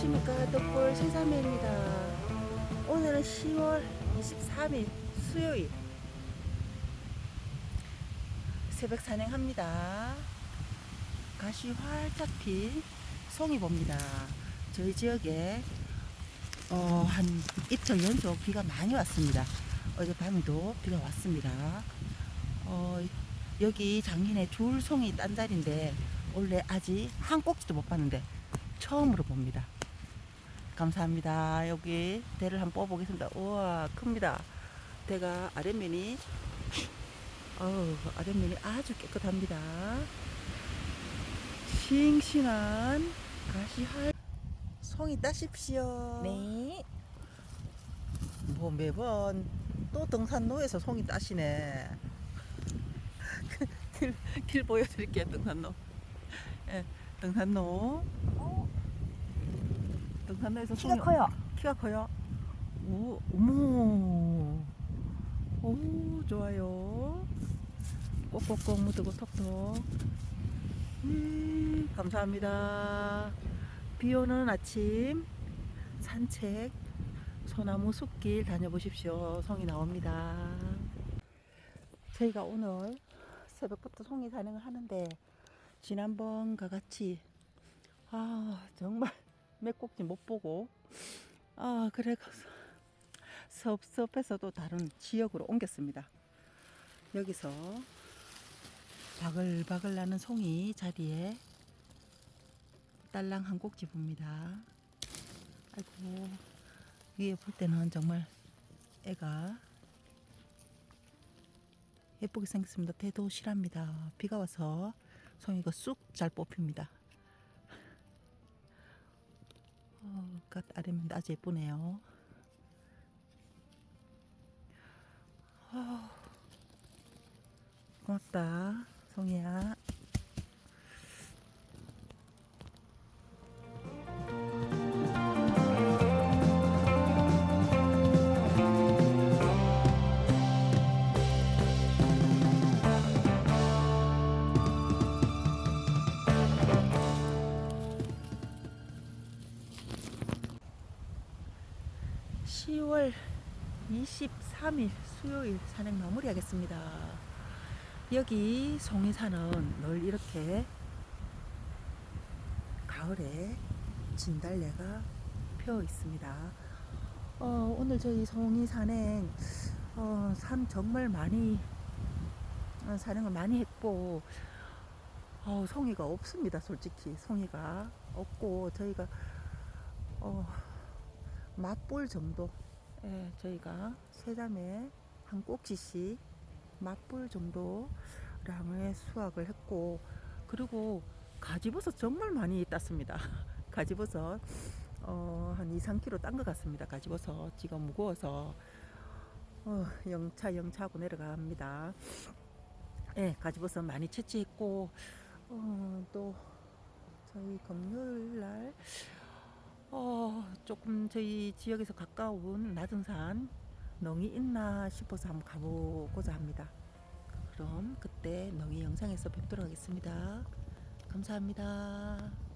안녕하십니까 덕골 세사매입니다. 오늘은 10월 23일 수요일. 새벽 산행합니다. 가시 활짝 핀 송이봅니다. 저희 지역에 어, 한 이틀 연속 비가 많이 왔습니다. 어젯밤에도 비가 왔습니다. 어, 여기 작년에 줄송이 딴 자리인데 원래 아직 한 꼭지도 못 봤는데 처음으로 봅니다. 감사합니다. 여기 대를 한번 뽑아보겠습니다. 우와, 큽니다. 대가 아랫면이, 어우, 아랫면이 아주 깨끗합니다. 싱싱한 가시할 송이 따십시오. 네. 뭐 매번 또 등산로에서 송이 따시네. 길, 길 보여드릴게요, 등산로. 예, 등산로. 어, 등산로에서 키가 송이- 커요. 키가 커요. 오, 어머. 오, 좋아요. 꼭꼭꼭 묻고 톡톡. 음, 감사합니다. 비 오는 아침 산책 소나무 숲길 다녀보십시오. 송이 나옵니다. 저희가 오늘 새벽부터 송이 산행을 하는데 지난번과 같이 아 정말 몇 꼭지 못 보고 아 그래서 섭섭해서도 다른 지역으로 옮겼습니다. 여기서 바글바글 나는 송이 자리에 딸랑 한 꼭지 봅니다. 아이고 위에 볼 때는 정말 애가 예쁘게 생겼습니다. 대도 실합니다. 비가 와서 송이가 쑥 잘 뽑힙니다. 어, 갓 아래면 아주 예쁘네요. 어, 고맙다, 송이야. 10월 23일 수요일 산행 마무리하겠습니다. 여기 송이산은 늘 이렇게 가을에 진달래가 펴 있습니다. 어, 오늘 저희 송이 산행 어, 산 정말 많이 어, 산행을 많이 했고 어, 송이가 없습니다. 솔직히 송이가 없고 저희가 어, 맛볼 정도 예, 저희가 세 자매 한 꼭지씩 맛볼 정도량의 수확을 했고 그리고 가지버섯 정말 많이 땄습니다. 가지버섯 어, 한 2, 3kg 딴 것 같습니다. 가지버섯 지금 무거워서 어, 영차 영차 하고 내려갑니다. 예, 가지버섯 많이 채취했고 어, 또 저희 금요일 날 어, 조금 저희 지역에서 가까운 낮은 산 넝이 있나 싶어서 한번 가보고자 합니다. 그럼 그때 넝이 영상에서 뵙도록 하겠습니다. 감사합니다.